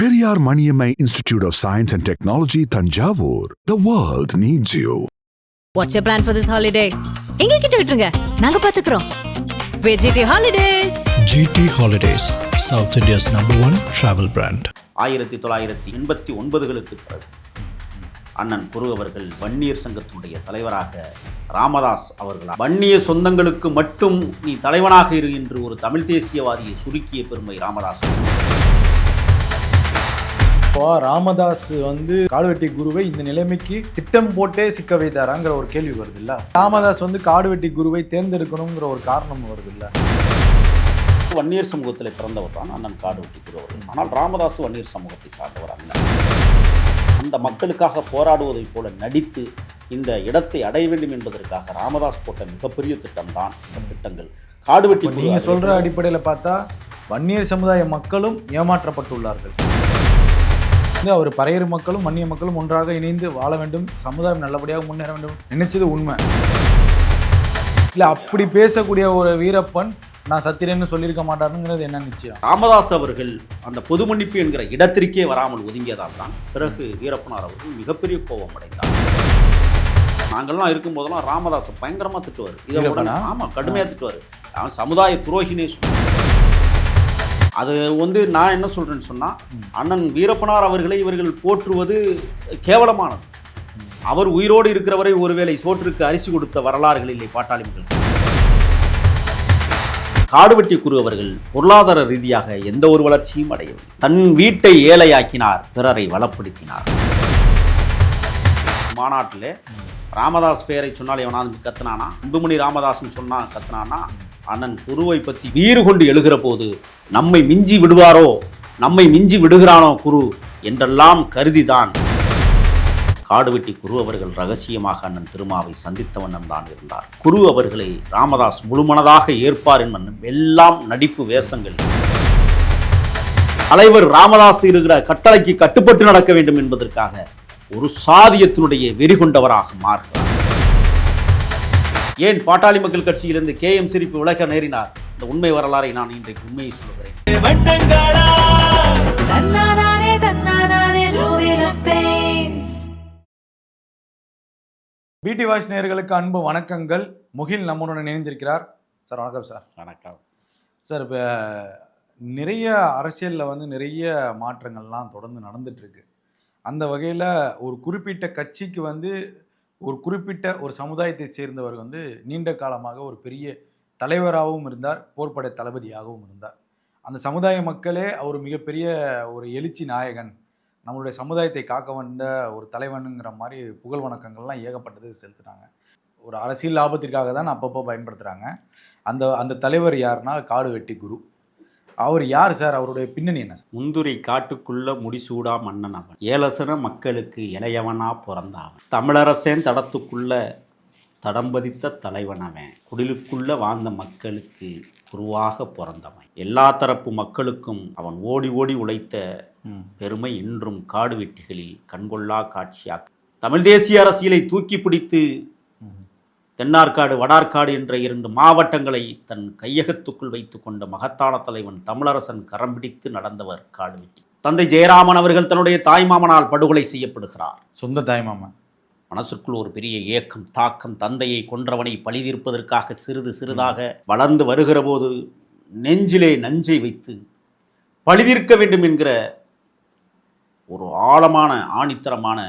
Periyar Maniammai Institute of Science and Technology, Tanjavur. The world needs you. What's your plan for this holiday எங்க கிட்ட விட்டுருங்க நாங்க பாத்துக்கிறோம் VGT holidays GT Holidays, South India's number one travel brand. ஆயிரத்தி தொள்ளாயிரத்தி எண்பத்தி ஒன்பதுகளுக்கு பிறகு அண்ணன் குரு அவர்கள் வன்னியர் சங்கத்தினுடைய தலைவராக ராமதாஸ் அவர்கள் வன்னிய சொந்தங்களுக்கு மட்டும் நீ தலைவனாக இரு என்று ஒரு தமிழ் தேசியவாதியை சுருக்கிய பெருமை ராமதாஸ் இப்போ ராமதாஸ் வந்து காடுவெட்டி குருவை இந்த நிலைமைக்கு திட்டம் போட்டே சிக்க வைத்தாராங்கிற ஒரு கேள்வி வருது இல்ல ராமதாஸ் வந்து காடுவெட்டி குருவை தேர்ந்தெடுக்கணுங்கிற ஒரு காரணம் வருது இல்ல வன்னியர் சமூகத்தில் பிறந்தவர் தான் அண்ணன் காடுவெட்டி குரு அவர்கள். ஆனால் ராமதாஸ் வன்னியர் சமூகத்தை சார்ந்தவர் அல்ல. அந்த மக்களுக்காக போராடுவதைப் போல நடித்து இந்த இடத்தை அடைய வேண்டும் என்பதற்காக ராமதாஸ் போட்ட மிகப்பெரிய திட்டம்தான் இந்த திட்டங்கள். காடுவெட்டி இப்ப குரு நீங்க சொல்ற அவர்கள் அடிப்படையில பார்த்தா வன்னியர் சமுதாய மக்களும் ஏமாற்றப்பட்டுள்ளார்கள். அவர் பறையர் மக்களும் வன்னிய மக்களும் ஒன்றாக இணைந்து வாழ வேண்டும். சமுதாயம் நல்லபடியாக முன்னேற வேண்டும். நினைச்சது உண்மை. இல்ல அப்படி பேசக்கூடிய ஒரு வீரப்பன் நான் சத்திரன்னு சொல்லியிருக்க மாட்டாருங்கிறது என்ன நிச்சயம்? ராமதாஸ் அவர்கள் அந்த பொது மன்னிப்பு என்கிற இடத்திற்கே வராமல் ஒதுங்கியதால் தான் பிறகு வீரப்பனார் அவர்கள் மிகப்பெரிய கோபம் அடைந்தார். நாங்கள்லாம் இருக்கும்போதெல்லாம் ராமதாஸை பயங்கரமா திட்டுவார். இதை உடனே வீரப்பனா? ஆமா கடுமையா திட்டுவார். சமுதாய துரோகினே சொல்லுவார் அது வந்து நான் என்ன சொல்கிறேன்னு சொன்னால் அண்ணன் வீரப்பனார் அவர்களை இவர்கள் போற்றுவது கேவலமானது. அவர் உயிரோடு இருக்கிறவரை ஒருவேளை சோற்றுக்கு அரிசி கொடுத்த வரலாறுகள் இல்லை பாட்டாளி மக்கள். காடுவெட்டி குரு அவர்கள் பொருளாதார ரீதியாக எந்த ஒரு வளர்ச்சியும் அடையவில்லை. தன் வீட்டை ஏழையாக்கினார் பிறரை வளப்படுத்தினார். மாநாட்டில் ராமதாஸ் பெயரை சொன்னால் எவனாவது கத்துனானா? அன்புமணி ராமதாஸ்னு சொன்னா கத்துனானா? அண்ணன் குருவை பற்றி வீறு கொண்டு எழுகிற போது நம்மை மிஞ்சி விடுவாரோ? நம்மை மிஞ்சி விடுகிறானோ குரு? என்றெல்லாம் கருதிதான். காடுவெட்டி குரு அவர்கள் ரகசியமாக அண்ணன் திருமாவை சந்தித்த வண்ணம் தான் இருந்தார். குரு அவர்களை ராமதாஸ் முழுமனதாக ஏற்பார் என்பன் எல்லாம் நடிப்பு வேஷங்கள். தலைவர் ராமதாஸ் இருக்கிற கட்டளைக்கு கட்டுப்பட்டு நடக்க வேண்டும் என்பதற்காக ஒரு சாதியத்தினுடைய வெறி கொண்டவராக மாறுகிறார். ஏன் பாட்டாளி மக்கள் கட்சியிலிருந்து கே எம் சிரிப்பு விளக்க நேரினார்? இந்த உண்மை வரலாறை நான் இன்றைக்கு உண்மையை ஸ்பேஸ் பிடி வாய்ஸ் நேயர்களுக்கு அன்பு வணக்கங்கள். முகில் நம்முடன் இணைந்திருக்கிறார். சார் வணக்கம் சார். வணக்கம். சார் இப்போ நிறைய அரசியலில் வந்து நிறைய மாற்றங்கள்லாம் தொடர்ந்து நடந்துட்டு இருக்கு. அந்த வகையில் ஒரு குறிப்பிட்ட கட்சிக்கு வந்து ஒரு குறிப்பிட்ட ஒரு சமுதாயத்தை சேர்ந்தவர் வந்து நீண்ட காலமாக ஒரு பெரிய தலைவராகவும் இருந்தார் போர்ப்படை தளபதியாகவும் இருந்தார். அந்த சமுதாய மக்களே அவர் மிகப்பெரிய ஒரு எழுச்சி நாயகன். நம்மளுடைய சமுதாயத்தை காக்க வந்த ஒரு தலைவனுங்கிற மாதிரி புகழ் வணக்கங்கள்லாம் ஏகப்பட்டது செலுத்துனாங்க. ஒரு அரசியல் லாபத்திற்காக தான் அப்பப்போ பயன்படுத்துகிறாங்க அந்த அந்த தலைவர் யாருன்னா காடு வெட்டி குரு. அவர் யார் சார்? அவருடைய பின்னணி என்ன முந்துரை காட்டுக்குள்ள முடிசூடா மன்னன் அவன். ஏலசன மக்களுக்கு இளையவனா பிறந்தான் தமிழரசேன் தடத்துக்குள்ள தடம்பதித்த தலைவன் அவன். குடிலுக்குள்ள வாழ்ந்த மக்களுக்கு குருவாக பிறந்தவன். எல்லா தரப்பு மக்களுக்கும் அவன் ஓடி ஓடி உழைத்த பெருமை இன்றும் காடு வெட்டிகளில் கண்கொள்ளா காட்சியா தமிழ் தேசிய அரசியலை தூக்கி பிடித்து தென்னார்காடு வடார்காடு என்ற இரண்டு மாவட்டங்களை தன் கையகத்துக்குள் வைத்துக் கொண்ட மகத்தான தலைவன் தமிழரசன் கரம் பிடித்து நடந்தவர் காடுவெட்டி. தந்தை ஜெயராமன் அவர்கள் தன்னுடைய தாய்மாமனால் படுகொலை செய்யப்படுகிறார். சொந்த தாய்மாமன் மனசுக்குள் ஒரு பெரிய ஏக்கம் தாக்கம் தந்தையை கொன்றவனை பழிதீர்ப்பதற்காக சிறிது சிறிதாக வளர்ந்து வருகிற போது நெஞ்சிலே நஞ்சை வைத்து பழிதீர்க்க வேண்டும் என்கிற ஒரு ஆழமான ஆணித்தரமான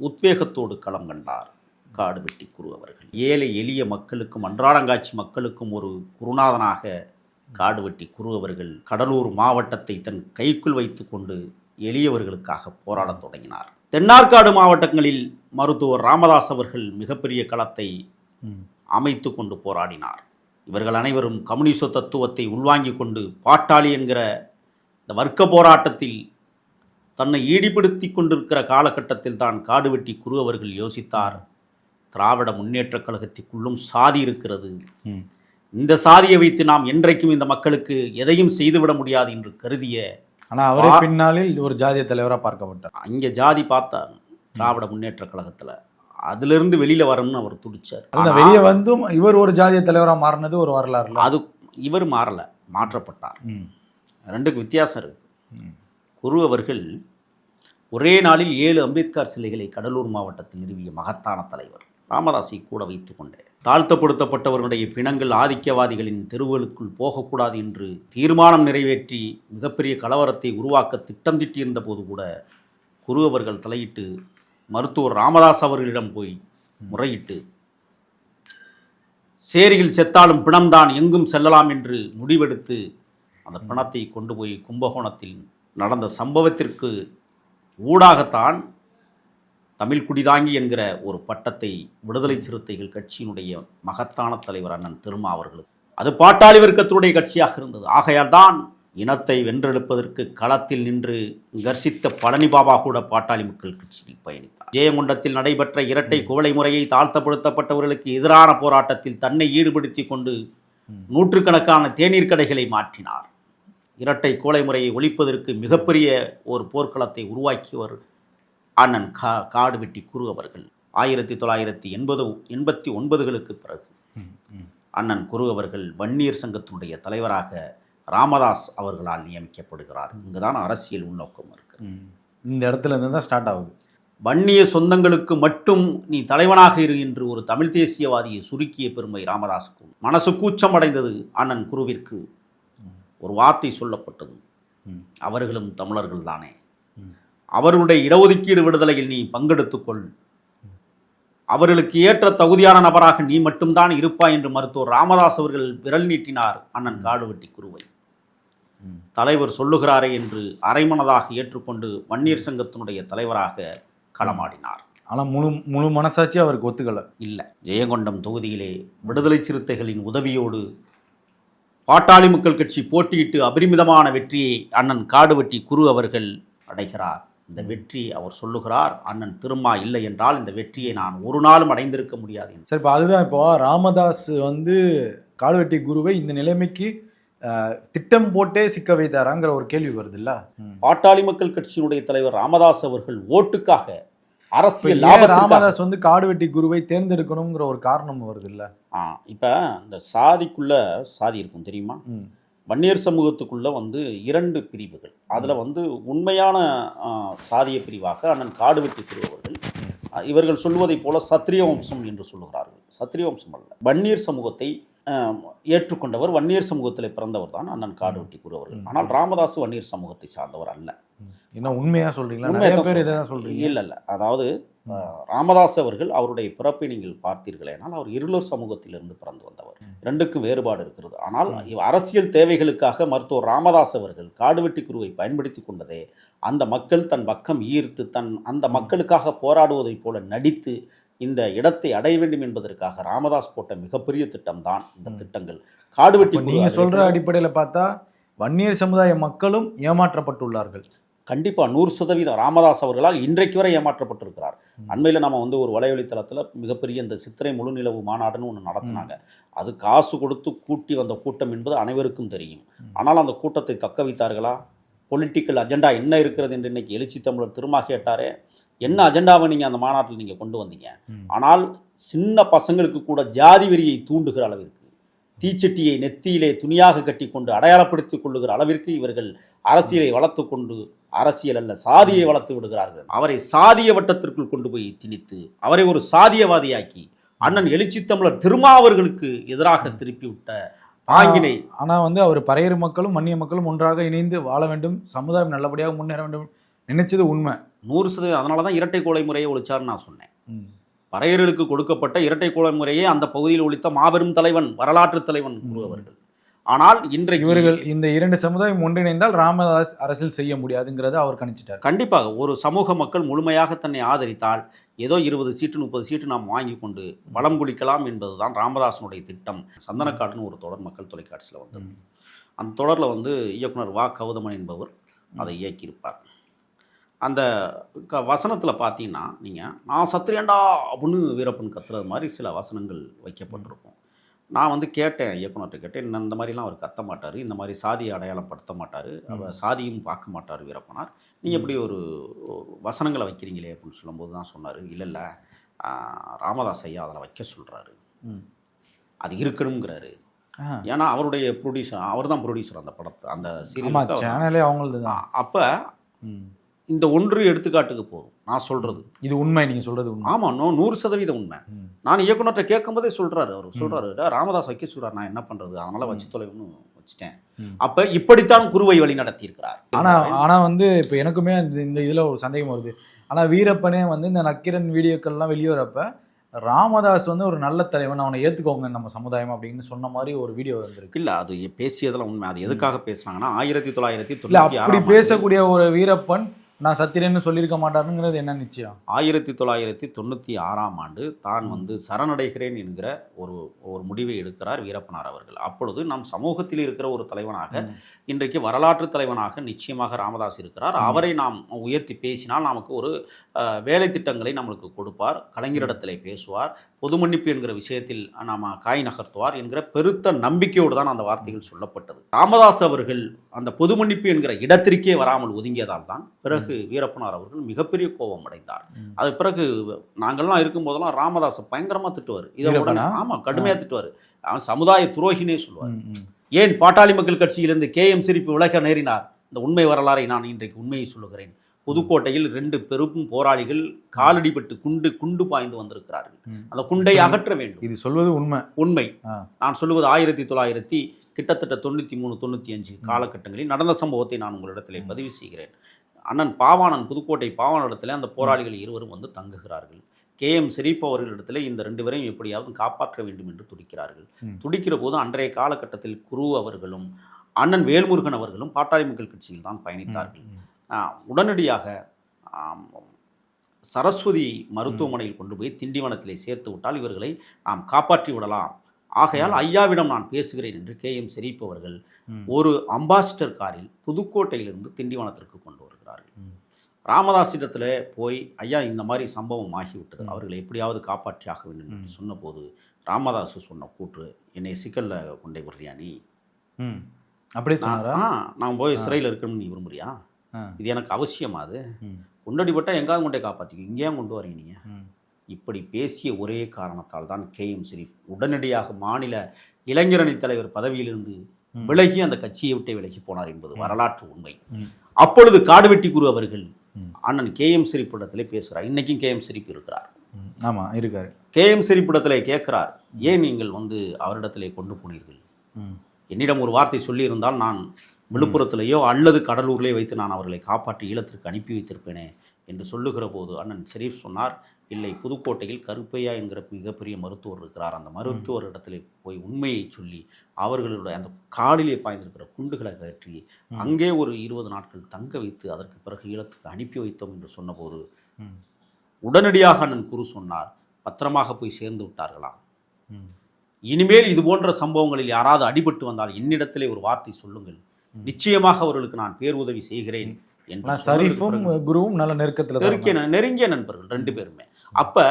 உத்வேகத்தோடு களம் கண்டார். காடு வெட்டி குரு அவர்கள் ஏழை எளிய மக்களுக்கும் அன்றாடங்காட்சி மக்களுக்கும் ஒரு குருநாதனாக காடு வெட்டி குரு அவர்கள் கடலூர் மாவட்டத்தை தன் கைக்குள் வைத்துக்கொண்டு எளியவர்களுக்காக போராடத் தொடங்கினார். தென்னார்காடு மாவட்டங்களில் மருத்துவர் ராமதாஸ் அவர்கள் மிகப்பெரிய களத்தை அமைத்து கொண்டு போராடினார். இவர்கள் அனைவரும் கம்யூனிச தத்துவத்தை உள்வாங்கிக் கொண்டு பாட்டாளி என்கிற இந்த வர்க்க போராட்டத்தில் தன்னை ஈடுபடுத்தி கொண்டிருக்கிற காலகட்டத்தில் தான் காடு வெட்டி குரு அவர்கள் யோசித்தார். திராவிட முன்னேற்றக் கழகத்திற்குள்ளும் சாதி இருக்கிறது. இந்த சாதியை வைத்து நாம் என்றைக்கும் இந்த மக்களுக்கு எதையும் செய்துவிட முடியாது என்று கருதிய ஆனா அவரே பின்னாளில் ஒரு ஜாதிய தலைவரா பார்க்கப்பட்டார். அங்கே ஜாதி பார்த்தார் திராவிட முன்னேற்ற கழகத்தில். அதிலிருந்து வெளியில வரணும்னு அவர் துடிச்சார். அந்த வெளியே வந்தும் இவர் ஒரு ஜாதிய தலைவரா மாறினது ஒரு வரலாறுல. அது இவர் மாறல மாற்றப்பட்டார். ரெண்டுக்கு வித்தியாசம் இருக்கு. ம். குரு அவர்கள் ஒரே நாளில் ஏழு அம்பேத்கர் சிலைகளை கடலூர் மாவட்டத்தில் நிறுவிய மகத்தான தலைவர். ராமதாஸை கூட வைத்து கொண்டேன். தாழ்த்தப்படுத்தப்பட்டவர்களுடைய பிணங்கள் ஆதிக்கவாதிகளின் தெருவுகளுக்குள் போகக்கூடாது என்று தீர்மானம் நிறைவேற்றி மிகப்பெரிய கலவரத்தை உருவாக்க திட்டம் திட்டியிருந்த போது கூட குரு அவர்கள் தலையிட்டு மருத்துவர் ராமதாஸ் அவர்களிடம் போய் முறையிட்டு சேரியில் செத்தாலும் பிணம்தான் எங்கும் செல்லலாம் என்று முடிவெடுத்து அந்த பிணத்தை கொண்டு போய் கும்பகோணத்தில் நடந்த சம்பவத்திற்கு ஊடாகத்தான் தமிழ் குடிதாங்கி என்கிற ஒரு பட்டத்தை விடுதலை சிறுத்தைகள் கட்சியினுடைய மகத்தான தலைவர் அண்ணன் திருமா அவர்களுக்கு. அது பாட்டாளி வர்க்கத்தினுடைய கட்சியாக இருந்தது. ஆகையால் தான் இனத்தை வென்றெடுப்பதற்கு களத்தில் நின்று கர்சித்த பழனி பாபா கூட பாட்டாளி மக்கள் கட்சியில் பயணித்தார். ஜெயங்கொண்டத்தில் நடைபெற்ற இரட்டை குவளை முறையை தாழ்த்தப்படுத்தப்பட்டவர்களுக்கு எதிரான போராட்டத்தில் தன்னை ஈடுபடுத்திக் கொண்டு நூற்றுக்கணக்கான தேநீர் கடைகளை மாற்றினார். இரட்டை கோலை முறையை ஒழிப்பதற்கு மிகப்பெரிய ஒரு போர்க்களத்தை உருவாக்கியவர் அண்ணன் கா காடு வெட்டி குரு அவர்கள். ஆயிரத்தி தொள்ளாயிரத்தி எண்பது எண்பத்தி ஒன்பதுகளுக்கு பிறகு அண்ணன் குரு அவர்கள் வன்னியர் சங்கத்தினுடைய தலைவராக ராமதாஸ் அவர்களால் நியமிக்கப்படுகிறார். இங்குதான் அரசியல் உள்நோக்கம் இருக்கு. இந்த இடத்துல இருந்து தான் ஸ்டார்ட் ஆகுது. வன்னிய சொந்தங்களுக்கு மட்டும் நீ தலைவனாக இரு என்று ஒரு தமிழ் தேசியவாதியை சுருக்கிய பெருமை ராமதாஸுக்கும் மனசு கூச்சம் அடைந்தது அண்ணன் குருவிற்கு. ஒரு வார்த்தை சொல்லப்பட்டது. அவர்களும் தமிழர்கள் தானே. அவர்களுடைய இடஒதுக்கீடு விடுதலையில் நீ பங்கெடுத்துக்கொள். அவர்களுக்கு ஏற்ற தகுதியான நபராக நீ மட்டும்தான் இருப்பாய் என்று மருத்துவர் ராமதாஸ் அவர்கள் விரல் நீட்டினார். அண்ணன் காடுவெட்டி குருவை. தலைவர் சொல்லுகிறாரே என்று அரைமனதாக ஏற்றுக்கொண்டு வன்னியர் சங்கத்தினுடைய தலைவராக களமாடினார். ஆனா முழு முழு மனசாட்சி அவருக்கு ஒத்துக்கல. இல்லை. ஜெயங்கொண்டம் தொகுதியிலே விடுதலை சிறுத்தைகளின் உதவியோடு பாட்டாளி மக்கள் கட்சி போட்டியிட்டு அபரிமிதமான வெற்றியை அண்ணன் காடுவெட்டி குரு அவர்கள் அடைகிறார். இந்த வெற்றி அவர் சொல்லுகிறார் அண்ணன் திருமா இல்லை என்றால் இந்த வெற்றியை நான் ஒரு நாளும் அடைந்திருக்க முடியாது. சரி இப்போ அதுதான் இப்போ ராமதாஸ் வந்து கால்வெட்டி குருவை இந்த நிலைமைக்கு திட்டம் போட்டே சிக்க வைத்தாராங்கிற ஒரு கேள்வி வருது இல்ல பாட்டாளி மக்கள் கட்சியினுடைய தலைவர் ராமதாஸ் அவர்கள் ஓட்டுக்காக அரசியல் ராமதாஸ் வந்து காடுவெட்டி குருவை தேர்ந்தெடுக்கணுங்கிற ஒரு காரணம் வருது இல்ல இப்போ இந்த சாதிக்குள்ள சாதி இருக்கும் தெரியுமா? வன்னியர் சமூகத்துக்குள்ள வந்து இரண்டு பிரிவுகள். அதில் வந்து உண்மையான சாதிய பிரிவாக அண்ணன் காடுவெட்டி திருவர்கள் இவர்கள் சொல்வதைப் போல சத்திரிய வம்சம் என்று சொல்லுகிறார்கள். சத்திரிய வம்சம் அல்ல. வன்னியர் சமூகத்தை ஏற்றுக்கொண்டவர் வன்னியர் சமூகத்தில் பிறந்தவர் தான் அண்ணன் காடுவெட்டி குரு அவர்கள் ஆனால் ராமதாஸ் வன்னியர் சமூகத்தை சார்ந்தவர் அல்ல. என்ன உண்மையா சொல்றீங்களா? உண்மையை நிறைய பேர் இதை. தான் சொல்றீங்க. இல்ல இல்ல அதாவது ராமதாஸ் அவர்கள் அவருடைய பிறப்பை நீங்கள் பார்த்தீர்களேனால் அவர் இருளர் சமூகத்திலிருந்து பிறந்து வந்தவர். ரெண்டுக்கும் வேறுபாடு இருக்கிறது. ஆனால் அரசியல் தேவைகளுக்காக மருத்துவர் ராமதாஸ் அவர்கள் காடுவெட்டி குருவை பயன்படுத்தி கொண்டதே அந்த மக்கள் தன் பக்கம் ஈர்த்து தன் அந்த மக்களுக்காக போராடுவதைப் போல நடித்து இந்த இடத்தை அடைய வேண்டும் என்பதற்காக ராமதாஸ் போட்ட மிகப்பெரிய திட்டம் தான் இந்த திட்டங்கள். காடுவெட்டி நீங்க சொல்ற அடிப்படையில பார்த்தா வன்னியர் சமுதாய மக்களும் ஏமாற்றப்பட்டுள்ளார்கள். கண்டிப்பா நூறு சதவீதம் ராமதாஸ் அவர்களால் இன்றைக்கு வரை ஏமாற்றப்பட்டிருக்கிறார். அண்மையில் நம்ம வந்து ஒரு வலைவழி தளத்தில் மிகப்பெரிய இந்த சித்திரை முழுநிலவு மாநாடுன்னு ஒன்று நடத்தினாங்க. அது காசு கொடுத்து கூட்டி வந்த கூட்டம் என்பது அனைவருக்கும் தெரியும். ஆனால் அந்த கூட்டத்தை தக்க வைத்தார்களா? பொலிட்டிக்கல் அஜெண்டா என்ன இருக்கிறது என்று இன்னைக்கு எழுச்சி தமிழர் திருமா கேட்டாரே என்ன அஜெண்டாவை நீங்கள் அந்த மாநாட்டில் நீங்கள் கொண்டு வந்தீங்க. ஆனால் சின்ன பசங்களுக்கு கூட ஜாதி வெறியை தூண்டுகிற அளவிற்கு தீச்சட்டியை நெத்தியிலே துணியாக கட்டி கொண்டு அடையாளப்படுத்திக் கொள்ளுகிற அளவிற்கு இவர்கள் அரசியலை வளர்த்து கொண்டு அரசியல் அல்ல சாதியை வளர்த்து விடுகிறார்கள். அவரை சாதிய வட்டத்திற்குள் கொண்டு போய் திணித்து அவரை ஒரு சாதியவாதியாக்கி அண்ணன் எழுச்சி தமிழர் திருமாவர்களுக்கு எதிராக திருப்பி விட்ட ஆங்கினை ஆனா வந்து அவர் பறையர் மக்களும் மன்னிய மக்களும் ஒன்றாக இணைந்து வாழ வேண்டும் சமுதாயம் நல்லபடியாக முன்னேற வேண்டும் நினைச்சது உண்மை. நூறு சதவீதம் அதனால தான் இரட்டை கோலை முறையை ஒழிச்சார்னு நான் சொன்னேன். பறையர்களுக்கு கொடுக்கப்பட்ட இரட்டை கோலை முறையை அந்த பகுதியில் ஒழித்த மாபெரும் தலைவன் வரலாற்று தலைவன் குரு அவர்கள். ஆனால் இன்றைக்கு இவர்கள் இந்த இரண்டு சமுதாயம் ஒன்றிணைந்தால் ராமதாஸ் அரசியல் செய்ய முடியாதுங்கிறத அவர் கணிச்சிட்டார். கண்டிப்பாக ஒரு சமூக மக்கள் முழுமையாக தன்னை ஆதரித்தால் ஏதோ இருபது சீட்டு முப்பது சீட்டு நாம் வாங்கி கொண்டு வளம் குளிக்கலாம் என்பதுதான் ராமதாசனுடைய திட்டம். சந்தனக்காடுன்னு ஒரு தொடர் மக்கள் தொலைக்காட்சியில் வந்தது. அந்த தொடரில் வந்து இயக்குனர் வா. கௌதமன் என்பவர் அதை இயக்கியிருப்பார். அந்த க வசனத்தில் பார்த்தீங்கன்னா நீங்கள் நான் சத்திரியண்டா அப்படின்னு வீரப்பன் கத்துறது மாதிரி சில வசனங்கள் வைக்கப்பட்டிருக்கும். நான் வந்து கேட்டேன் இயக்குனர்கிட்ட கேட்டேன் "இன்ன இந்த மாதிரிலாம் அவர் கத்த மாட்டார் இந்த மாதிரி சாதியை அடையாளம் படுத்த மாட்டார் அவர் சாதியும் பார்க்க மாட்டார் வீரப்பனார். நீங்கள் எப்படி ஒரு வசனங்களை வைக்கிறீங்களே அப்படின்னு சொல்லும்போது தான் சொன்னார். இல்லை இல்லை ராமதாஸ் ஐயா அதில் வைக்க சொல்கிறாரு அது இருக்கணுங்கிறாரு ஏன்னா அவருடைய ப்ரொடியூசர் அவர் தான் ப்ரொடியூசர் அந்த படத்தை அந்த சீரியல் சேனலே அவங்களது தான் அப்போ. இந்த ஒன்று எடுத்துக்காட்டுக்கு போதும் நான் சொல்றது. இது உண்மை நீங்க சொல்றது உண்மை. ஆமா நோ நூறு சதவீதம் உண்மை. நான் இயக்குனர்கிட்ட கேட்கும் போதே சொல்றாரு அவர். சொல்றாரு "டா, ராமதாஸ் வைக்க சொல்றாரு. நான் என்ன பண்றது? அதனால வச்சு தொலைவுன்னு வச்சுட்டேன். அப்ப இப்படித்தான் குருவை வழி நடத்தி இருக்கிறார் ஆனா ஆனா வந்து இப்ப எனக்குமே இந்த இதுல ஒரு சந்தேகம் வருது. ஆனா வீரப்பனே வந்து இந்த நக்கிரன் வீடியோக்கள்லாம் வெளியே வரப்ப ராமதாஸ் வந்து ஒரு நல்ல தலைவன் அவனை ஏத்துக்கோங்க நம்ம சமுதாயம் அப்படின்னு சொன்ன மாதிரி ஒரு வீடியோ வந்திருக்கு. இல்ல அது பேசியதெல்லாம் உண்மை. அது எதுக்காக பேசுனாங்கன்னா ஆயிரத்தி தொள்ளாயிரத்தி தொண்ணூத்தி அப்படி பேசக்கூடிய ஒரு வீரப்பன் நான் சத்திரன்னு சொல்லியிருக்க மாட்டாருங்கிறது என்ன நிச்சயம்? ஆயிரத்தி தொள்ளாயிரத்தி தொண்ணூற்றி ஆறாம் ஆண்டு தான் வந்து சரணடைகிறேன் என்கிற ஒரு ஒரு முடிவை எடுக்கிறார் வீரப்பனார் அவர்கள். அப்பொழுது நம் சமூகத்தில் இருக்கிற ஒரு தலைவனாக இன்றைக்கு வரலாற்று தலைவனாக நிச்சயமாக ராமதாஸ் இருக்கிறார். அவரை நாம் உயர்த்தி பேசினால் நமக்கு ஒரு வேலை திட்டங்களை நம்மளுக்கு கொடுப்பார் கலைஞரிடத்திலே பேசுவார் பொது மன்னிப்பு என்கிற விஷயத்தில் நாம காய் நகர்த்துவார் என்கிற பெருத்த நம்பிக்கையோடு தான் அந்த வார்த்தைகள் சொல்லப்பட்டது. ராமதாஸ் அவர்கள் அந்த பொது மன்னிப்பு என்கிற இடத்திற்கே வராமல் ஒதுங்கியதால் தான் பிறகு வீரப்பனார் அவர்கள் மிகப்பெரிய கோபம் அடைந்தார். அது பிறகு நாங்கள்லாம் இருக்கும்போதெல்லாம் ராமதாஸை பயங்கரமா திட்டுவார். இதை உடனே வீரப்பனா? ஆமா கடுமையா திட்டுவார். அவன் சமுதாய துரோகினே சொல்லுவார். ஏன் பாட்டாளி மக்கள் கட்சியிலிருந்து கே எம் சிரிப்பு விலக நேரினார்? இந்த உண்மை வரலாறை நான் இன்றைக்கு உண்மையை சொல்லுகிறேன். புதுக்கோட்டையில் ரெண்டு பெரும் போராளிகள் காலடிபட்டு குண்டு குண்டு பாய்ந்து வந்திருக்கிறார்கள். அந்த குண்டை அகற்ற வேண்டும். இது சொல்வது உண்மை. உண்மை. நான் சொல்லுவது ஆயிரத்தி தொள்ளாயிரத்தி கிட்டத்தட்ட தொண்ணூற்றி மூணு தொண்ணூற்றி அஞ்சு காலகட்டங்களில் நடந்த சம்பவத்தை நான் உங்களிடத்திலே பதிவு செய்கிறேன். அண்ணன் பாவாணன் புதுக்கோட்டை பாவானிடத்தில் அந்த போராளிகள் இருவரும் வந்து தங்குகிறார்கள். கே எம் ஷெரீப் அவர்களிடத்தில் இந்த ரெண்டு பேரையும் எப்படியாவது காப்பாற்ற வேண்டும் என்று துடிக்கிறார்கள். துடிக்கிற போது அன்றைய காலகட்டத்தில் குரு அவர்களும் அண்ணன் வேல்முருகன் அவர்களும் பாட்டாளி மக்கள் கட்சியில் தான் பயணித்தார்கள் உடனடியாக சரஸ்வதி மருத்துவமனையில் கொண்டு போய் திண்டிவனத்திலே சேர்த்து விட்டால் இவர்களை நாம் காப்பாற்றி விடலாம் ஆகையால் ஐயாவிடம் நான் பேசுகிறேன் என்று கே எம் ஷெரீப் அவர்கள். ஒரு அம்பாசிடர் காரில் புதுக்கோட்டையிலிருந்து திண்டிவனத்திற்கு கொண்டு வருகிறார்கள். ராமதாஸிடத்தில் போய் ஐயா இந்த மாதிரி சம்பவம் ஆகிவிட்டது. அவர்களை எப்படியாவது காப்பாற்றி ஆக வேண்டும் என்று சொன்னபோது ராமதாஸ் சொன்ன கூற்று என்னை சிக்கல்ல கொண்டே விடுறியா நீ? ம். அப்படியே நான் போய் சிறையில் இருக்கணும்னு நீ விரும்புறியா. இது எனக்கு அவசியமா அது? ம். கொண்டடிப்பட்டா எங்காவது கொண்டே காப்பாற்றிக்க இங்கேயே கொண்டு வரீங்க நீங்க? ம். இப்படி பேசிய ஒரே காரணத்தால் தான் கே. எம். ஷெரீப் உடனடியாக மாநில இளைஞரணி தலைவர் பதவியிலிருந்து விலகி அந்த கட்சியை விட்டே விலகி போனார் என்பது வரலாற்று உண்மை. அப்பொழுது காடுவெட்டி குரு அவர்கள். அண்ணன் கே எம் ஷெரீப் இடத்திலே பேசுகிறார் இன்னைக்கும் கே எம் ஷெரீப் இருக்கிறார் ம். ஆமா இருக்காரு கே எம் ஷெரீப் இடத்திலே கேட்கிறார் ஏன் நீங்கள் வந்து அவரிடத்திலே கொண்டு போனீர்கள். என்னிடம் ஒரு வார்த்தை சொல்லியிருந்தால் நான் விழுப்புரத்திலேயோ அல்லது கடலூர்லேயோ வைத்து நான் அவர்களை காப்பாற்றி ஈழத்திற்கு அனுப்பி வைத்திருப்பேனே என்று சொல்லுகிற போது அண்ணன் ஷெரீப் சொன்னார் இல்லை புதுக்கோட்டையில் கருப்பையா என்கிற மிகப்பெரிய மருத்துவர் இருக்கிறார் அந்த மருத்துவர் இடத்திலே போய் உண்மையை சொல்லி அவர்களுடைய அந்த காலிலே பாய்ந்திருக்கிற குண்டுகளை கற்றி அங்கே ஒரு இருபது நாட்கள் தங்க வைத்து அதற்கு பிறகு ஈழத்துக்கு அனுப்பி வைத்தோம் என்று சொன்னபோது. உடனடியாக அண்ணன் குரு சொன்னார் பத்திரமாக போய் சேர்ந்து விட்டார்களாம். இனிமேல் இது போன்ற சம்பவங்களில் யாராவது அடிபட்டு வந்தால் என்னிடத்திலே ஒரு வார்த்தை சொல்லுங்கள் நிச்சயமாக அவர்களுக்கு நான் பேருதவி செய்கிறேன் பிறகு குருவும் நல்ல நெருக்கத்துல நெருங்கிய நெருங்கிய நண்பர்கள் ரெண்டு பேருமே அப்ப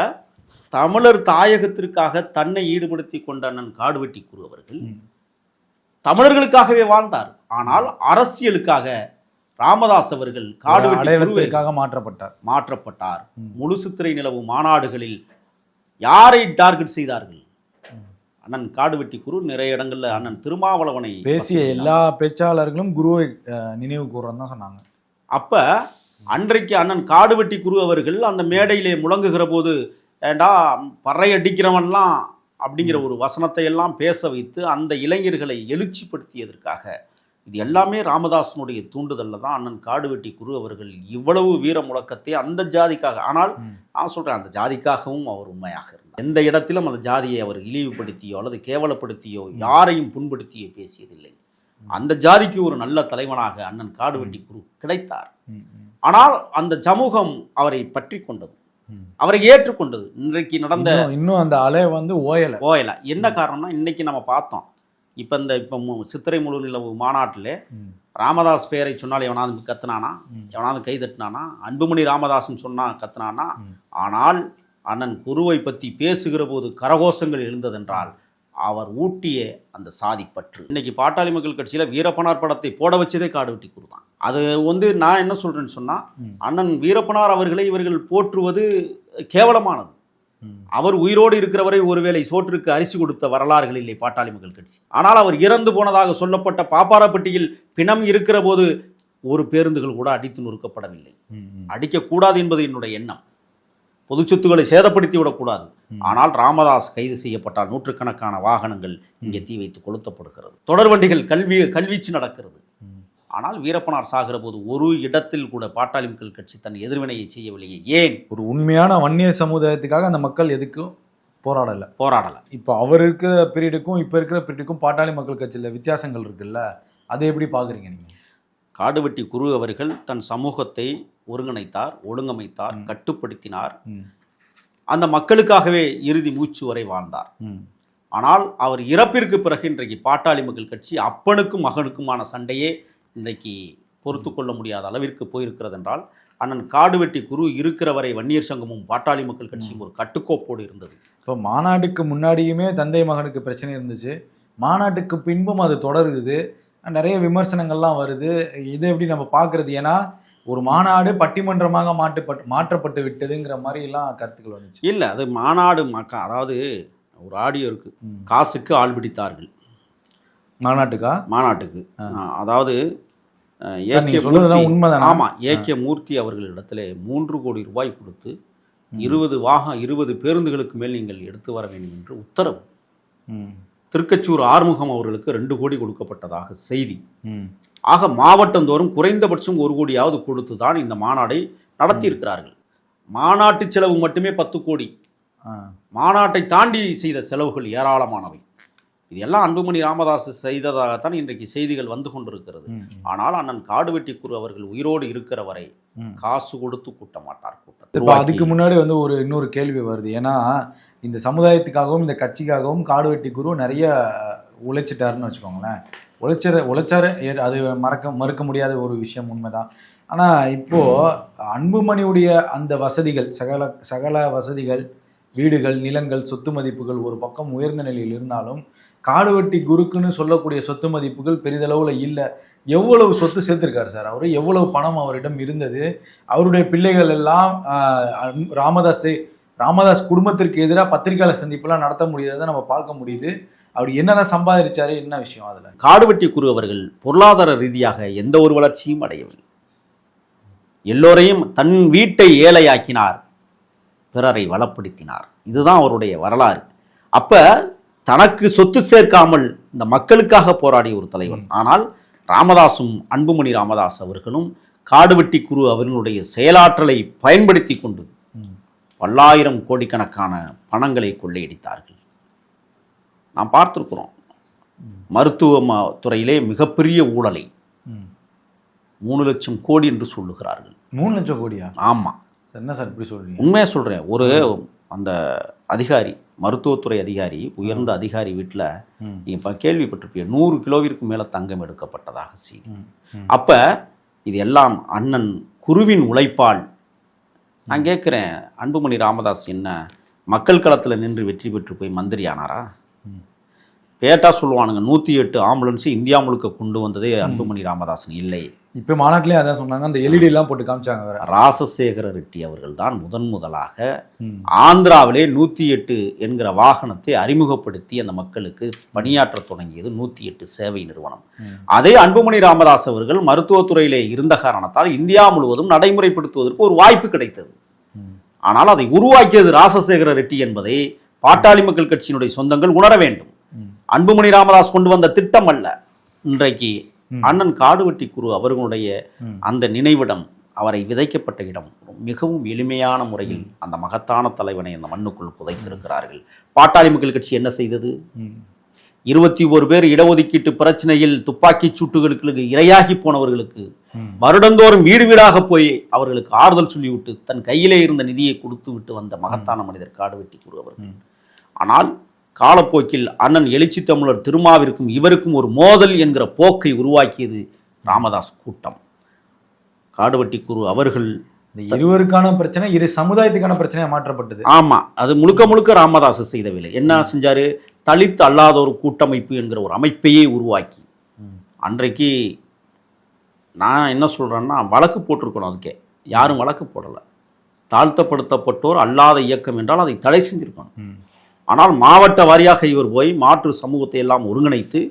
தமிழர் தாயகத்திற்காக தன்னை ஈடுபடுத்தி கொண்ட அண்ணன் காடுவெட்டி குரு அவர்கள். தமிழர்களுக்காகவே வாழ்ந்தார். ஆனால் அரசியலுக்காக ராமதாஸ் அவர்கள் ஒரு காடுவெட்டி குருவை அடையாளத்திற்காக மாற்றப்பட்டார். மாற்றப்பட்டார். முழு சித்திரை நிலவு மாநாடுகளில் யாரை டார்கெட் செய்தார்கள்? அண்ணன் காடுவெட்டி குரு நிறைய இடங்கள்ல அண்ணன் திருமாவளவனை பேசிய எல்லா பேச்சாளர்களும் குருவை நினைவு கூறன்னு தான் சொன்னாங்க. அப்ப அன்றைக்கு அண்ணன் காடுவெட்டி குரு அவர்கள் அந்த மேடையிலே முழங்குகிற போது ஏண்டா பறை அடிக்கிறவன்லாம் அப்படிங்கிற ஒரு வசனத்தை எல்லாம் பேச வைத்து அந்த இளைஞர்களை எழுச்சிப்படுத்தியதற்காக இது எல்லாமே ராமதாசனுடைய தூண்டுதல்ல தான் அண்ணன் காடுவெட்டி குரு அவர்கள் இவ்வளவு வீர முழக்கத்தை அந்த ஜாதிக்காக ஆனால். நான் சொல்றேன் அந்த ஜாதிக்காகவும் அவர் உண்மையாக இருந்தார். எந்த இடத்திலும் அந்த ஜாதியை அவர் இழிவுபடுத்தியோ அல்லது கேவலப்படுத்தியோ யாரையும் புண்படுத்தியோ பேசியதில்லை. அந்த ஜாதிக்கு ஒரு நல்ல தலைவனாக அண்ணன் காடுவெட்டி குரு கிடைத்தார். ஆனால் அந்த சமூகம் அவரை பற்றி கொண்டது. அவரை ஏற்றுக்கொண்டது இன்றைக்கு நடந்த இன்னும் அந்த அலை வந்து ஓயல. ஓயல. என்ன காரணம்னா இன்னைக்கு நம்ம பார்த்தோம். இப்போ இந்த இப்போ சித்திரை முழு நிலவு மாநாட்டில். ராமதாஸ் பெயரை சொன்னால் எவனாவது கத்துனானா. எவனாவது கை தட்டினானா? அன்புமணி ராமதாஸ்னு சொன்னா கத்துனானா. ஆனால் அண்ணன் குருவை பற்றி பேசுகிற போது கரகோஷங்கள் எழுந்ததென்றால் அவர் ஊட்டிய அந்த சாதி பற்று. இன்னைக்கு பாட்டாளி மக்கள் கட்சியில வீரப்பனார் படத்தை போட வச்சதே காடுவெட்டி குரு தான் அது வந்து நான் என்ன சொல்றேன்னு சொன்னா ம். அண்ணன் வீரப்பனார் அவர்களை இவர்கள் போற்றுவது கேவலமானது. அவர் உயிரோடு இருக்கிறவரை ஒருவேளை சோற்றுக்கு அரிசி கொடுத்த வரலாறுகள் இல்லை பாட்டாளி மக்கள் கட்சி. ஆனால் அவர் இறந்து போனதாக சொல்லப்பட்ட பாப்பாரப்பட்டியில் பிணம் இருக்கிற போது ஒரு பேருந்துகள் கூட அடித்து நொறுக்கப்படவில்லை. அடிக்கக்கூடாது என்பது என்னுடைய எண்ணம். பொது சொத்துக்களை சேதப்படுத்தி விடக்கூடாது. ஆனால் ராமதாஸ் கைது செய்யப்பட்டால் நூற்றுக்கணக்கான வாகனங்கள் இங்கே தீ வைத்து கொளுத்தப்படுகிறது. தொடர் வண்டிகள் கல்வி கல்வீச்சு நடக்கிறது. ஆனால் வீரப்பனார் சாகிற போது ஒரு இடத்தில் கூட பாட்டாளி மக்கள் கட்சி தன் எதிர்வினையை செய்யவில்லையே. ஏன்? ஒரு உண்மையான வன்னிய சமுதாயத்துக்காக அந்த மக்கள் எதுக்கும் போராடல. போராடல. இப்போ அவர் இருக்கிற பீரியடுக்கும் இப்போ இருக்கிற பீரியடுக்கும் பாட்டாளி மக்கள் கட்சியில் வித்தியாசங்கள் இருக்குல்ல? அதை எப்படி பார்க்குறீங்க நீங்கள் காடுவெட்டி குரு அவர்கள் தன் சமூகத்தை ஒருங்கிணைத்தார் ஒழுங்கமைத்தார் கட்டுப்படுத்தினார். அந்த மக்களுக்காகவே இறுதி மூச்சு வரை வாழ்ந்தார். ஆனால் அவர் இறப்பிற்கு பிறகு இன்றைக்கு பாட்டாளி மக்கள் கட்சி அப்பனுக்கும் மகனுக்குமான சண்டையே இன்றைக்கு பொறுத்து கொள்ள முடியாத அளவிற்கு போயிருக்கிறது என்றால் அண்ணன் காடுவெட்டி குரு இருக்கிற வரை வன்னியர் சங்கமும் பாட்டாளி மக்கள் கட்சியும் ஒரு கட்டுக்கோப்போடு இருந்தது. இப்போ மாநாட்டுக்கு முன்னாடியுமே தந்தை மகனுக்கு பிரச்சனை இருந்துச்சு. மாநாட்டுக்கு பின்பும் அது தொடருது. நிறைய விமர்சனங்கள்லாம் வருது. இதை எப்படி நம்ம பார்க்கறது? ஏன்னா ஒரு மாநாடு பட்டிமன்றமாக மாட்டுப்பட்டு மாற்றப்பட்டு விட்டதுங்கிற மாதிரி எல்லாம் கருத்துக்கள் வந்துச்சு. இல்லை அது மாநாடு மக்க அதாவது ஒரு ஆடியோ இருக்கு. ம். காசுக்கு ஆள் பிடித்தார்கள். மாநாட்டுக்கா? மாநாட்டுக்கு. அதாவது ஏகே உண்மைதானா? ஆமா ஏகே மூர்த்தி அவர்களிடத்திலே மூன்று கோடி ரூபாய் கொடுத்து இருபது வாக இருபது பேருந்துகளுக்கு மேல் நீங்கள் எடுத்து வர வேண்டும் என்று உத்தரவு. திருக்கச்சூர் ஆறுமுகம் அவர்களுக்கு ரெண்டு கோடி கொடுக்கப்பட்டதாக செய்தி. ஆக மாவட்டந்தோறும் குறைந்தபட்சம் ஒரு கோடியாவது கொடுத்து தான் இந்த மாநாடை நடத்தியிருக்கிறார்கள். மாநாட்டு செலவு மட்டுமே பத்து கோடி. மாநாட்டை தாண்டி செய்த செலவுகள் ஏராளமானவை. இது எல்லாம் அன்புமணி ராமதாஸ் செய்ததாகத்தான் இன்றைக்கு செய்திகள் வந்து கொண்டிருக்கிறது. ஆனால் அண்ணன் காடுவெட்டி குரு அவர்கள் உயிரோடு இருக்கிற வரை. காசு கொடுத்து கூட்ட மாட்டார் கூட்டம் அதுக்கு முன்னாடி வந்து ஒரு இன்னொரு கேள்வி வருது. ஏன்னா இந்த சமுதாயத்துக்காகவும் இந்த கட்சிக்காகவும் காடுவெட்டி குரு நிறைய உழைச்சிட்டாருன்னு வச்சுக்கோங்களேன். உழைச்சர உழைச்சாரு அது மறக்க மறுக்க முடியாத ஒரு விஷயம் உண்மைதான். ஆனா இப்போ அன்புமணியுடைய அந்த வசதிகள் சகல சகல வசதிகள் வீடுகள் நிலங்கள் சொத்து மதிப்புகள் ஒரு பக்கம் உயர்ந்த நிலையில் இருந்தாலும் காடுவெட்டி குருக்குன்னு சொல்லக்கூடிய சொத்து மதிப்புகள் பெரிதளவில் இல்லை. எவ்வளவு சொத்து சேர்த்திருக்காரு சார் அவர்? எவ்வளவு பணம் அவரிடம் இருந்தது? அவருடைய பிள்ளைகள் எல்லாம் ராமதாஸ் ராமதாஸ் குடும்பத்திற்கு எதிராக பத்திரிகையாளர் சந்திப்பெல்லாம் நடத்த முடியாததை நம்ம பார்க்க முடியுது. அவர் என்னதான் சம்பாதிச்சாரு? என்ன விஷயம் அதில்? காடுவெட்டி குரு அவர்கள் பொருளாதார ரீதியாக எந்த ஒரு வளர்ச்சியும் அடையவில்லை. எல்லோரையும் தன் வீட்டை ஏழையாக்கினார். பிறரை வளப்படுத்தினார். இதுதான் அவருடைய வரலாறு. அப்போ தனக்கு சொத்து சேர்க்காமல் இந்த மக்களுக்காக போராடிய ஒரு தலைவர். ஆனால் ராமதாசும் அன்புமணி ராமதாஸ் அவர்களும் காடுவெட்டி குரு அவர்களுடைய செயலாற்றலை பயன்படுத்தி கொண்டு பல்லாயிரம் கோடிக்கணக்கான பணங்களை கொள்ளையடித்தார்கள். நாம் பார்த்திருக்கிறோம். மருத்துவ துறையிலே மிகப்பெரிய ஊழலை. மூணு லட்சம் கோடி என்று சொல்லுகிறார்கள். மூணு லட்சம் கோடியா? ஆமா. சார், என்ன சார் இப்படி சொல்றீங்க? உண்மையா சொல்றேன். ஒரு அந்த அதிகாரி மருத்துவத்துறை அதிகாரி உயர்ந்த அதிகாரி வீட்டில் இப்போ கேள்விப்பட்டிருப்பீங்க நூறு கிலோவிற்கு மேலே தங்கம் எடுக்கப்பட்டதாக செய்தி. அப்ப இது எல்லாம் அண்ணன் குருவின் உழைப்பால். நான் கேட்குறேன் அன்புமணி ராமதாஸ் என்ன மக்கள் களத்தில் நின்று வெற்றி பெற்று போய் மந்திரி ஆனாரா கேட்டா சொல்லுவானுங்க நூற்றி எட்டு ஆம்புலன்ஸ் இந்தியா முழுக்க கொண்டு வந்ததே அன்புமணி ராமதாசன் இல்லை. இப்ப மாநாட்டிலே அதான் சொன்னாங்க அந்த எல்இடி எல்லாம் போட்டு காமிச்சாங்க வேற. ராசசேகர ரெட்டி அவர்கள் தான் முதன் முதலாக. ஆந்திராவிலே நூற்றி எட்டு என்கிற வாகனத்தை அறிமுகப்படுத்தி அந்த மக்களுக்கு பணியாற்றத் தொடங்கியது நூற்றி எட்டு சேவை நிறுவனம். அதே அன்புமணி ராமதாஸ் அவர்கள் மருத்துவத்துறையிலே இருந்த காரணத்தால் இந்தியா முழுவதும் நடைமுறைப்படுத்துவதற்கு ஒரு வாய்ப்பு கிடைத்தது. ஆனால் அதை உருவாக்கியது ராசசேகர ரெட்டி என்பதை பாட்டாளி மக்கள் கட்சியினுடைய சொந்தங்கள் உணர வேண்டும். அன்புமணி ராமதாஸ் கொண்டு வந்த திட்டம் அல்ல. இன்றைக்கு அண்ணன் காடுவெட்டி குரு அவர்களுடைய அந்த நினைவிடம் அவரை விதைக்கப்பட்ட இடம் மிகவும் எளிமையான முறையில் அந்த மகத்தான தலைவனை அந்த மண்ணுக்குள் புதைத்திருக்கிறார்கள். பாட்டாளி மக்கள் கட்சி என்ன செய்தது. இருபத்தி ஒரு பேர் இடஒதுக்கீட்டு பிரச்சனையில் துப்பாக்கிச் சூட்டுகளுக்கு இரையாகி போனவர்களுக்கு வருடந்தோறும் வீடு வீடாக போய் அவர்களுக்கு ஆறுதல் சொல்லிவிட்டு தன் கையிலே இருந்த நிதியை கொடுத்து விட்டு வந்த மகத்தான மனிதர் காடுவெட்டி குரு அவர்கள். ஆனால் காலப்போக்கில் அண்ணன் எழுச்சி தமிழர் திருமாவிற்கும் இவருக்கும் ஒரு மோதல் என்கிற போக்கை உருவாக்கியது ராமதாஸ் கூட்டம். காடுவெட்டி குரு அவர்கள் இந்த இருவருக்கான பிரச்சனை இரு சமுதாயத்துக்கான பிரச்சனையா மாற்றப்பட்டது. ஆமா அது முழுக்க முழுக்க ராமதாஸ் செய்த வேலை என்ன செஞ்சாரு? தலித் அல்லாத ஒரு கூட்டமைப்பு என்கிற ஒரு அமைப்பையே உருவாக்கி. அன்றைக்கு நான் என்ன சொல்றேன்னா வழக்கு போட்டிருக்கணும் அதுக்கே. யாரும் வழக்கு போடல. தாழ்த்தப்படுத்தப்பட்டோர் அல்லாத இயக்கம் என்றால் அதை தடை செஞ்சிருக்கணும். ஆனால் மாவட்ட வாரியாக இவர் போய் மாற்று சமூகத்தை எல்லாம் ஒருங்கிணைத்து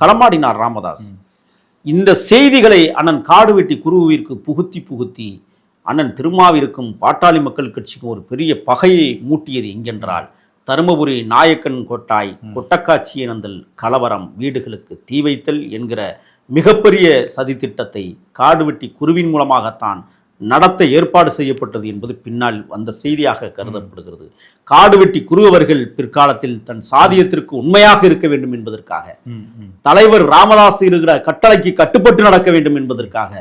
களமாடினார் ராமதாஸ். இந்த செய்திகளை அண்ணன் காடுவெட்டி குருவிற்கு புகுத்தி புகுத்தி அண்ணன் திருமாவிற்கும் பாட்டாளி மக்கள் கட்சிக்கும் ஒரு பெரிய பகையை மூட்டியது எங்கென்றால் தருமபுரி நாயக்கன் கொட்டாய் கொட்டக்காட்சியனந்தல் கலவரம் வீடுகளுக்கு தீ வைத்தல் என்கிற மிகப்பெரிய சதித்திட்டத்தை காடுவெட்டி குருவின் மூலமாகத்தான் நடத்த ஏற்பாடு செய்யப்பட்டது என்பது பின்னால் வந்த செய்தியாக கருதப்படுகிறது. காடுவெட்டி குரு அவர்கள் பிற்காலத்தில் தன் சாதியத்திற்கு உண்மையாக இருக்க வேண்டும் என்பதற்காக தலைவர் ராமதாஸ் இருக்கிற கட்டளைக்கு கட்டுப்பட்டு நடக்க வேண்டும் என்பதற்காக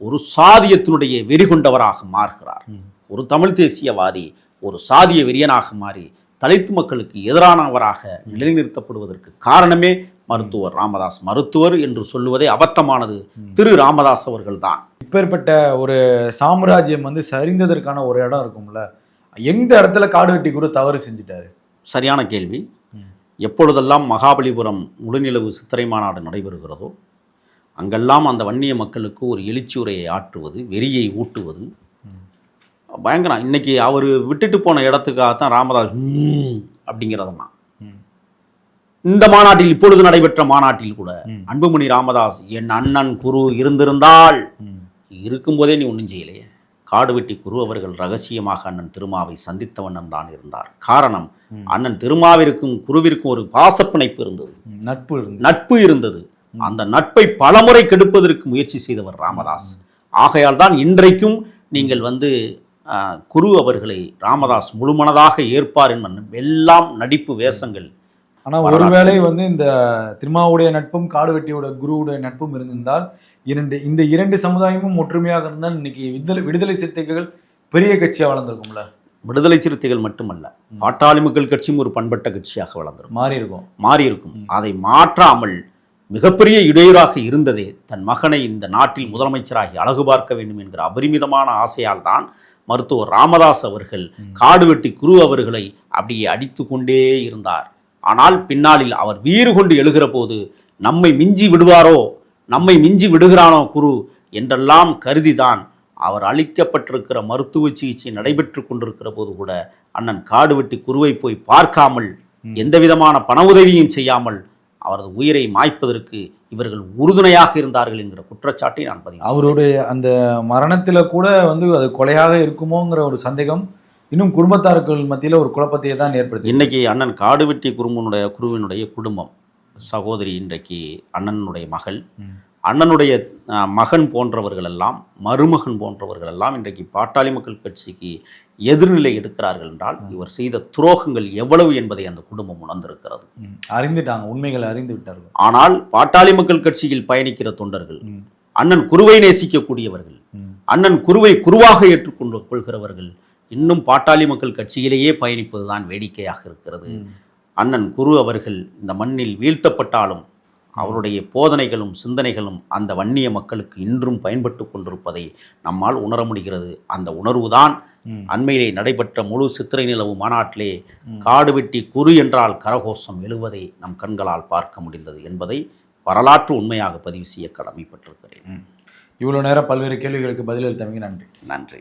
ஒரு சாதியத்தினுடைய வெறி கொண்டவராக மாறுகிறார். ஒரு தமிழ் தேசியவாதி ஒரு சாதிய வெறியனாக மாறி தலித்து மக்களுக்கு எதிரானவராக நிலைநிறுத்தப்படுவதற்கு காரணமே மருத்துவர் ராமதாஸ் மருத்துவர் என்று சொல்லுவதே அபத்தமானது. திரு ராமதாஸ் அவர்கள்தான். இப்பேற்பட்ட ஒரு சாம்ராஜ்யம் வந்து சரிந்ததற்கான ஒரு இடம் இருக்கும்ல எந்த இடத்துல காடு வெட்டி குரு தவறு செஞ்சுட்டாரு? சரியான கேள்வி. எப்பொழுதெல்லாம் மகாபலிபுரம் முழுநிலவு சித்திரை மாநாடு நடைபெறுகிறதோ அங்கெல்லாம் அந்த வன்னிய மக்களுக்கு ஒரு எழுச்சி உரையை ஆற்றுவது வெறியை ஊட்டுவது. பயங்கரம். இன்னைக்கு அவர் விட்டுட்டு போன இடத்துக்காகத்தான் ராமதாஸ் அப்படிங்கிறதெல்லாம். இந்த மாநாட்டில் இப்பொழுது நடைபெற்ற மாநாட்டில் கூட அன்புமணி ராமதாஸ் என் அண்ணன் குரு இருந்திருந்தால் இருக்கும்போதே நீ ஒன்றும் செய்யலையே காடுவெட்டி குரு அவர்கள் ரகசியமாக அண்ணன் திருமாவை சந்தித்த வண்ணம் தான் இருந்தார். காரணம் அண்ணன் திருமாவிற்கும் குருவிற்கும் ஒரு பாசப்பிணைப்பு இருந்தது. நட்பு நட்பு இருந்தது. அந்த நட்பை பலமுறை கெடுப்பதற்கு முயற்சி செய்தவர் ராமதாஸ். ஆகையால் தான் இன்றைக்கும் நீங்கள் வந்து குரு அவர்களை ராமதாஸ் முழுமனதாக ஏற்பார் என்பது எல்லாம் நடிப்பு வேஷங்கள். ஆனா ஒருவேளை வந்து இந்த திருமாவுடைய நட்பும் காடு வெட்டியோட குருவுடைய நட்பும் இருந்திருந்தால் இரண்டு இந்த இரண்டு சமுதாயமும் ஒற்றுமையாக இருந்தால் இன்னைக்கு விடுதலை விடுதலை சிறுத்தைகள் பெரிய கட்சியா வளர்ந்துருக்கும்ல? விடுதலை சிறுத்தைகள் மட்டுமல்ல பாட்டாளி மக்கள் கட்சியும் ஒரு பண்பட்ட கட்சியாக வளர்ந்திருக்கும். மாறி இருக்கும் மாறி இருக்கும் அதை மாற்றாமல் மிகப்பெரிய இடையூறாக இருந்ததே தன் மகனை இந்த நாட்டில் முதலமைச்சராகி அழகு பார்க்க வேண்டும் என்கிற அபரிமிதமான ஆசையால் தான் மருத்துவர் ராமதாஸ் அவர்கள் காடுவெட்டி குரு அவர்களை அப்படியே அடித்து கொண்டே இருந்தார். ஆனால் பின்னாளில் அவர் வீறு கொண்டு எழுகிற போது நம்மை மிஞ்சி விடுவாரோ? நம்மை மிஞ்சி விடுகிறானோ குரு? என்றெல்லாம் கருதிதான் அவர் அளிக்கப்பட்டிருக்கிற மருத்துவ சிகிச்சை நடைபெற்று கொண்டிருக்கிற போது கூட அண்ணன் காடுவெட்டி குருவை போய் பார்க்காமல் எந்த விதமான பண உதவியும் செய்யாமல் அவரது உயிரை மாய்ப்பதற்கு இவர்கள் உறுதுணையாக இருந்தார்கள் என்கிற குற்றச்சாட்டை நான் பதிவு. அவருடைய அந்த மரணத்துல கூட வந்து அது கொலையாக இருக்குமோங்கிற ஒரு சந்தேகம் இன்னும் குடும்பத்தார்கள் மத்தியில ஒரு குழப்பத்தையே தான் ஏற்படுத்தி இன்னைக்கு அண்ணன் காடுவெட்டி குறும்பனுடைய குருவினுடைய குடும்பம் சகோதரி இன்றைக்கு அண்ணனுடைய மகள். அண்ணனுடைய மகன் போன்றவர்கள் எல்லாம் மருமகன் போன்றவர்கள் எல்லாம் இன்றைக்கு பாட்டாளி மக்கள் கட்சிக்கு எதிர்நிலை எடுக்கிறார்கள் என்றால் இவர் செய்த துரோகங்கள் எவ்வளவு என்பதை அந்த குடும்பம் உணர்ந்திருக்கிறது. அறிந்துட்டாங்க உண்மைகளை அறிந்து விட்டார்கள். ஆனால் பாட்டாளி மக்கள் கட்சியில் பயணிக்கிற தொண்டர்கள். அண்ணன் குருவை நேசிக்கக்கூடியவர்கள். அண்ணன் குருவை குருவாக ஏற்றுக்கொண்டு கொள்கிறவர்கள் இன்னும் பாட்டாளி மக்கள் கட்சியிலேயே பயணிப்பதுதான் வேடிக்கையாக இருக்கிறது. அண்ணன் குரு அவர்கள் இந்த மண்ணில் வீழ்த்தப்பட்டாலும் அவருடைய போதனைகளும் சிந்தனைகளும் அந்த வன்னிய மக்களுக்கு இன்றும் பயன்பட்டு கொண்டிருப்பதை நம்மால் உணர முடிகிறது. அந்த உணர்வுதான் அண்மையிலே நடைபெற்ற முழு சித்திரை நிலவு மாநாட்டிலே காடு வெட்டி குரு என்றால் கரகோஷம் எழுவதை நம் கண்களால் பார்க்க முடிந்தது என்பதை வரலாற்று உண்மையாக பதிவு செய்ய கடமைப்பட்டிருக்கிறேன். இவ்வளவு நேரம் பல்வேறு கேள்விகளுக்கு பதிலளித்தவங்க நன்றி. நன்றி.